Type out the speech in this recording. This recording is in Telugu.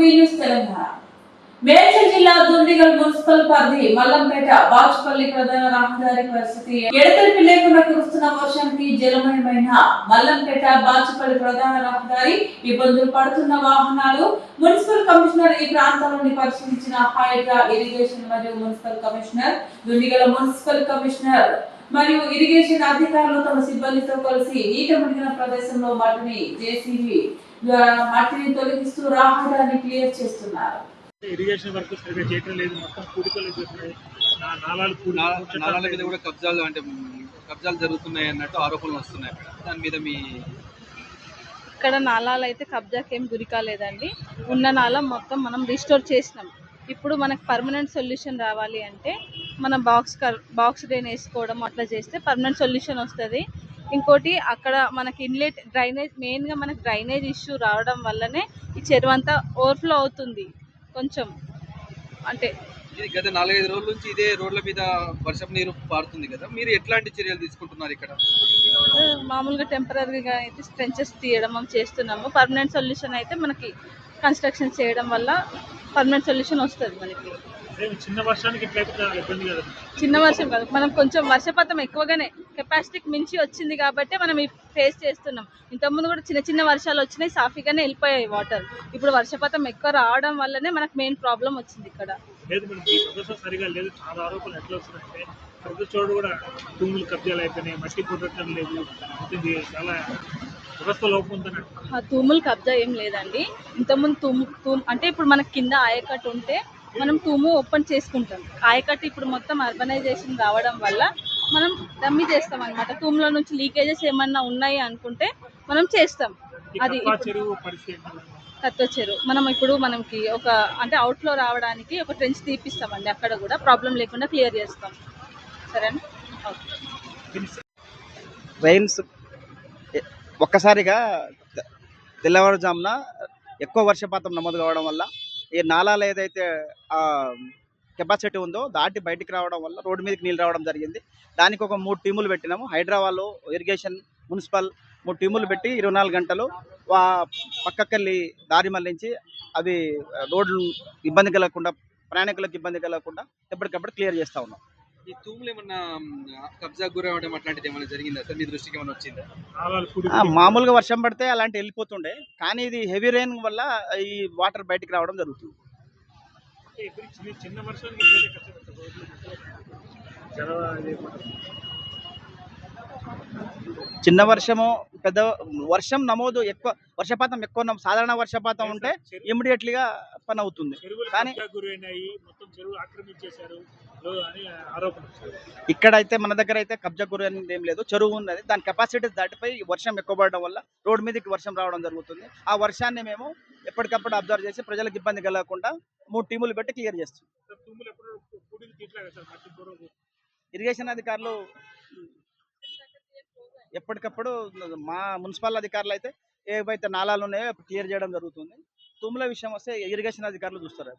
న్యూస్ తెలంగాణ. మేడ్చల్ జిల్లా దుండిగల్ మున్సిపల్ పరిధి మల్లంపేట బాచుపల్లి ప్రధాన రహదారి పరిస్థితి ఎడతెరిపి లేకుండా కురుస్తున్న వర్షానికి జలమయమైన మల్లంపేట బాచుపల్లి ప్రధాన రహదారి ఇబ్బందులు పడుతున్న వాహనాలు మున్సిపల్ కమిషనర్ ఈ ప్రాంతాలను పరిశీలించిన హైడ్రా ఇరిగేషన్ మరియు municipal commissioner Dundigal municipal commissioner మరియు ఇరిగేషన్ అధికారులు తమ సిబ్బందితో కలిసి నీట మునిగిన ప్రదేశంలో మట్టిని జేసీబీ మట్టిని తొలగిస్తూ రహదారిని క్లియర్ చేస్తున్నారు. ఇరిగేషన్ వర్క్ సరిగ్గా చేయటం లేదు. మొత్తం నా నాలాలు నాలాల మీద. కూడా కబ్జాలు అంటే కబ్జాలు జరుగుతున్నాయి అన్నట్టు ఆరోపణలు వస్తున్నాయి అక్కడ. దాని మీద మీ ఇక్కడ నాలాలు అయితే కబ్జాకి ఏం గురి కాలేదండి. ఉన్న నాల మొత్తం మనం రిస్టోర్ చేసినాం. ఇప్పుడు మనకు పర్మనెంట్ సొల్యూషన్ రావాలి అంటే మనం బాక్స్ బాక్స్ డ్రైన్ వేసుకోవడం అట్లా చేస్తే పర్మనెంట్ సొల్యూషన్ వస్తుంది. ఇంకోటి అక్కడ మనకి ఇన్లెట్ డ్రైనేజ్ మెయిన్గా మనకి డ్రైనేజ్ ఇష్యూ రావడం వల్లనే ఈ చెరువు అంతా ఓవర్ఫ్లో అవుతుంది. కొంచెం అంటే ఇది గత నాలుగైదు రోజుల నుంచి ఇదే రోడ్ల మీద వర్షపు నీరు పారుతుంది కదా మీరు ఎట్లాంటి చర్యలు తీసుకుంటున్నారు ఇక్కడ? మామూలుగా టెంపరీగా అయితే స్ట్రెంచెస్ తీయడం చేస్తున్నాము. పర్మనెంట్ సొల్యూషన్ అయితే మనకి కన్స్ట్రక్షన్ చేయడం వల్ల పర్మనెంట్ సొల్యూషన్ వస్తుంది మనకి. చిన్న వర్షానికి ఇట్లయితే చాలా ఇబ్బంది కదా. చిన్న వర్షం కాదు. మనం కొంచెం వర్షపాతం ఎక్కువగానే కెపాసిటీకి మించి వచ్చింది కాబట్టి మనం ఫేస్ చేస్తున్నాం. ఇంతకుముందు కూడా చిన్న చిన్న వర్షాలు వచ్చినాయి సాఫీగానే వెళ్ళిపోయాయి వాటర్ ఇప్పుడు వర్షపాతం ఎక్కువ రావడం వల్లనే మనకు మెయిన్ ప్రాబ్లం వచ్చింది ఇక్కడ. లేదు మేడం ఈ ప్రదర్శన సరిగా లేదు. చాలా ఆరోపణలు ఎట్లా వస్తున్నాయంటే ప్రతి చోటు కూడా తూములు కబ్జాలు అయిపోయినాయి మట్టి పుట్టడం లేదు. ఇది చాలా వ్యవస్థ లోపం ఉందని అంటున్నారు. ఆ తూములు కబ్జా ఏం లేదండి. ఇంతకుముందు తూము తూము అంటే ఇప్పుడు మనకి కింద ఆయకట్టు ఉంటే మనం తూము ఓపెన్ చేసుకుంటాం. ఆయకట్టు ఇప్పుడు మొత్తం అర్బనైజేషన్ రావడం వల్ల మనం డమ్మి చేస్తాం అనమాట తూములో నుంచి లీకేజెస్ ఏమన్నా ఉన్నాయి అనుకుంటే మనం చేస్తాం. అది ఇప్పుడు- చెరువు మనం ఇప్పుడు మనకి ఒక అంటే అవుట్లో రావడానికి ఒక ట్రెంచ్ తీపిస్తామండి. అక్కడ కూడా ప్రాబ్లం లేకుండా క్లియర్ చేస్తాం. సరేనా? రైన్స్ ఒక్కసారిగా తెల్లవారుజామున ఎక్కువ వర్షపాతం నమోదు కావడం వల్ల ఈ నాలాలు ఏదైతే కెపాసిటీ ఉందో దాటి బయటికి రావడం వల్ల రోడ్డు మీదకి నీళ్ళు రావడం జరిగింది. దానికి ఒక మూడు టీములు పెట్టినాము. హైదరాబాద్లో ఇరిగేషన్ మున్సిపల్ మూడు టీములు పెట్టి ఇరవై నాలుగు గంటలు వా పక్కకెళ్ళి దారి మళ్ళించి అవి రోడ్లు ఇబ్బంది కలగకుండా ప్రయాణికులకు ఇబ్బంది కలగకుండా ఎప్పటికప్పుడు క్లియర్ చేస్తూ ఉన్నాం. ఈ తూములు ఏమన్నా మ్, కబ్జా గురవడం అట్లాంటిది ఏమైనా జరిగిందా? సార్ మీ దృష్టికి ఏమైనా వచ్చిందా? మామూలుగా వర్షం పడితే అలాంటి వెళ్ళిపోతుండే. కానీ ఇది హెవీ రెయిన్ వల్ల ఈ వాటర్ బయటికి రావడం జరుగుతుంది. వర్షానికి చిన్న వర్షము పెద్ద వర్షం నమోదు ఎక్కువ వర్షపాతం ఎక్కువ సాధారణ వర్షపాతం ఉంటే ఇమ్మీడియట్లీగా పని అవుతుంది. కానీ- ఇక్కడైతే మన దగ్గర అయితే కబ్జా గురి అనేది ఏం లేదు చెరువు ఉన్నది దాని కెపాసిటీ దాటిపోయి వర్షం ఎక్కువ పడడం వల్ల రోడ్డు మీదకి వర్షం రావడం జరుగుతుంది. ఆ వర్షాన్ని మేము ఎప్పటికప్పుడు అబ్జర్వ్ చేసి ప్రజలకు ఇబ్బంది కలగకుండా మూడు టీములు పెట్టి క్లియర్ చేస్తాం. సార్ తూములు ఎప్పుడు కూడికి తీట్లాగా సార్ మట్టి బుర్రకు ఇరిగేషన్ అధికారులు ఎప్పటికప్పుడు మా మున్సిపల్ అధికారులు అయితే ఏవైతే నాలాలు ఉన్నాయో క్లియర్ చేయడం జరుగుతుంది. తుమ్ముల విషయం వస్తే ఇరిగేషన్ అధికారులు చూస్తారు.